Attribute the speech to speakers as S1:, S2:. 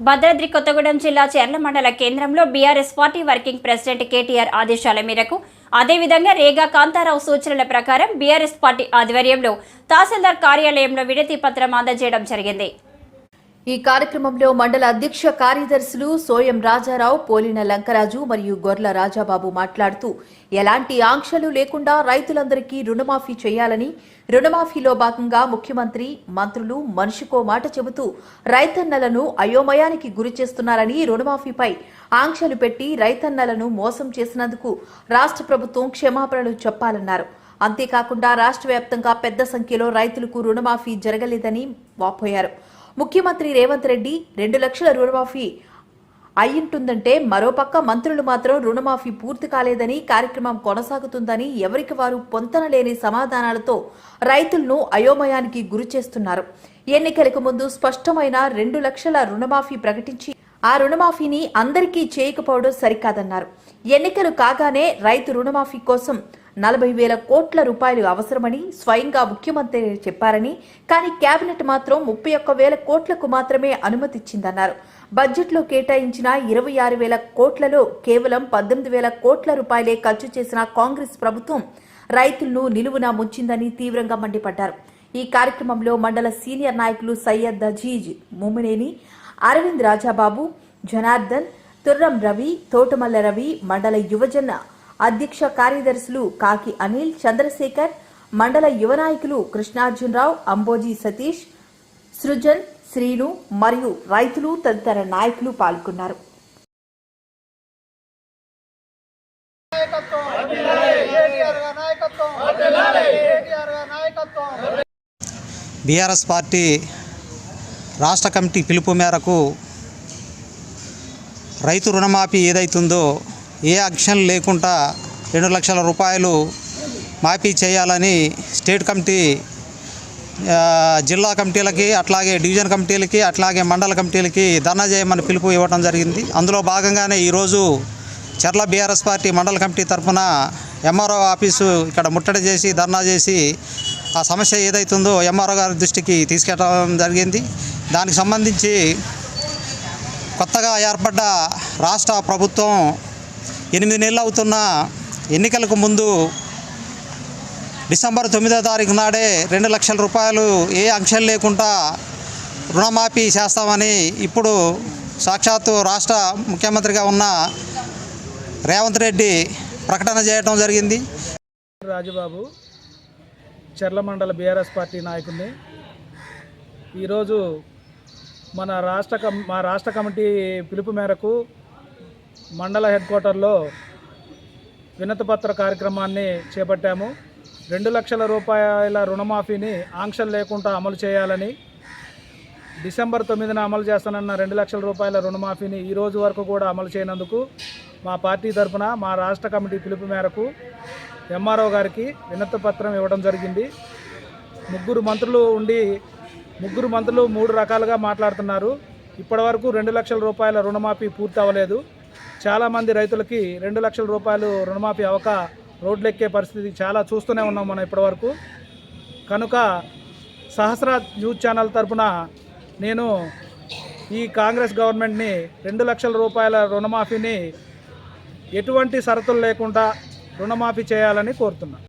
S1: భద్రాద్రి కొత్తగూడెం జిల్లా చెర్ల మండల కేంద్రంలో BRS party working president KTR ఆదేశాల మేరకు అదేవిధంగా రేగా కాంతారావు సూచనల ప్రకారం బీఆర్ఎస్ పార్టీ ఆధ్వర్యంలో తహసీల్దార్ కార్యాలయంలో విడతి పత్రం అందజేయడం జరిగింది.
S2: ఈ కార్యక్రమంలో మండల అధ్యక్ష కార్యదర్శులు సోయం రాజారావు పోలిన లంకరాజు మరియు గొర్ల రాజాబాబు మాట్లాడుతూ ఎలాంటి ఆంక్షలు లేకుండా రైతులందరికీ రుణమాఫీ చేయాలని రుణమాఫీలో భాగంగా ముఖ్యమంత్రి మంత్రులు మనిషికో మాట చెబుతూ రైతన్నలను అయోమయానికి గురి చేస్తున్నారని రుణమాఫీపై ఆంక్షలు పెట్టి రైతన్నలను మోసం చేసినందుకు రాష్ట్ర ప్రభుత్వం క్షమాపణలు చెప్పాలన్నారు. అంతేకాకుండా రాష్ట్ర వ్యాప్తంగా పెద్ద సంఖ్యలో రైతులకు రుణమాఫీ జరగలేదని వాపోయారు. ముఖ్యమంత్రి రేవంత్ రెడ్డి రెండు లక్షల రుణమాఫీ అయ్యింటుందంటే మరోపక్క మంత్రులు మాత్రం రుణమాఫీ పూర్తి కాలేదని కార్యక్రమం కొనసాగుతుందని ఎవరికి వారు పొంతన లేని సమాధానాలతో రైతులను అయోమయానికి గురి చేస్తున్నారు ఎన్నికలకు ముందు స్పష్టమైన రెండు లక్షల రుణమాఫీ ప్రకటించి ఆ రుణమాఫీని అందరికీ చేయకపోవడం సరికాదన్నారు. ఎన్నికలు కాగానే రైతు రుణమాఫీ కోసం నలభై వేల కోట్ల రూపాయలు అవసరమని స్వయంగా ముఖ్యమంత్రి చెప్పారని కానీ కేబినెట్ మాత్రం ముప్పై ఒక్క వేల కోట్లకు మాత్రమే అనుమతిచ్చిందన్నారు. బడ్జెట్లో కేటాయించిన ఇరవై ఆరు వేల కోట్లలో కేవలం పద్దెనిమిది వేల కోట్ల రూపాయలే ఖర్చు చేసిన కాంగ్రెస్ ప్రభుత్వం రైతులను నిలువున ముంచిందని తీవ్రంగా మండిపడ్డారు. ఈ కార్యక్రమంలో మండల సీనియర్ నాయకులు సయ్యద్ అజీజ్ ముమ్మినేని అరవింద్ రాజాబాబు జనార్దన్ తుర్రం రవి తోటమల్ల రవి మండల యువజన అధ్యక్ష కార్యదర్శులు కాకి అనిల్ చంద్రశేఖర్ మండల యువ నాయకులు కృష్ణార్జునరావు అంబోజీ సతీష్ సృజన్ శ్రీను మరియు రైతులు తదితర నాయకులు పాల్గొన్నారు.
S3: బీఆర్ఎస్ పార్టీ రాష్ట్ర కమిటీ పిలుపు మేరకు రైతు రుణమాఫీ ఏదైతుందో ఏ యాక్షన్ లేకుండా రెండు లక్షల రూపాయలు మాఫీ చేయాలని స్టేట్ కమిటీ జిల్లా కమిటీలకి అట్లాగే డివిజన్ కమిటీలకి అట్లాగే మండల కమిటీలకి ధర్నా చేయమని పిలుపు ఇవ్వడం జరిగింది. అందులో భాగంగానే ఈరోజు చర్ల బీఆర్ఎస్ పార్టీ మండల కమిటీ తరఫున ఎంఆర్ఓ ఆఫీసు ఇక్కడ ముట్టడి చేసి ధర్నా చేసి ఆ సమస్య ఏదైతుందో ఎంఆర్ఓ గారి దృష్టికి తీసుకెళ్ళడం జరిగింది. దానికి సంబంధించి కొత్తగా ఏర్పడ్డ రాష్ట్ర ప్రభుత్వం ఎనిమిది నెలలు అవుతున్న ఎన్నికలకు ముందు డిసెంబర్ తొమ్మిదో తారీఖు నాడే రెండు లక్షల రూపాయలు ఏ ఆంక్షలు లేకుండా రుణమాఫీ చేస్తామని ఇప్పుడు సాక్షాత్తు రాష్ట్ర ముఖ్యమంత్రిగా ఉన్న రేవంత్ రెడ్డి ప్రకటన చేయడం జరిగింది.
S4: రాజుబాబు చెర్ల మండల బీఆర్ఎస్ పార్టీ నాయకుడిని. ఈరోజు మన రాష్ట్ర మా రాష్ట్ర కమిటీ పిలుపు మేరకు మండల హెడ్ క్వార్టర్లో వినతిపత్ర కార్యక్రమాన్ని చేపట్టాము. రెండు లక్షల రూపాయల రుణమాఫీని ఆంక్షలు లేకుండా అమలు చేయాలని డిసెంబర్ తొమ్మిదిన అమలు చేస్తానన్న రెండు లక్షల రూపాయల రుణమాఫీని ఈ రోజు వరకు కూడా అమలు చేయనందుకు మా పార్టీ తరఫున మా రాష్ట్ర కమిటీ పిలుపు మేరకు ఎంఆర్ఓ గారికి వినతి పత్రం ఇవ్వడం జరిగింది. ముగ్గురు మంత్రులు ఉండి ముగ్గురు మంత్రులు మూడు రకాలుగా మాట్లాడుతున్నారు. ఇప్పటివరకు రెండు లక్షల రూపాయల రుణమాఫీ పూర్తి అవ్వలేదు చాలామంది రైతులకి రెండు లక్షల రూపాయలు రుణమాఫీ అవ్వక రోడ్లెక్కే పరిస్థితి చాలా చూస్తూనే ఉన్నాం మనం ఇప్పటివరకు. కనుక సహస్ర న్యూస్ ఛానల్ తరపున నేను ఈ కాంగ్రెస్ గవర్నమెంట్ని రెండు లక్షల రూపాయల రుణమాఫీని ఎటువంటి షరతులు లేకుండా రుణమాఫీ చేయాలని కోరుతున్నాను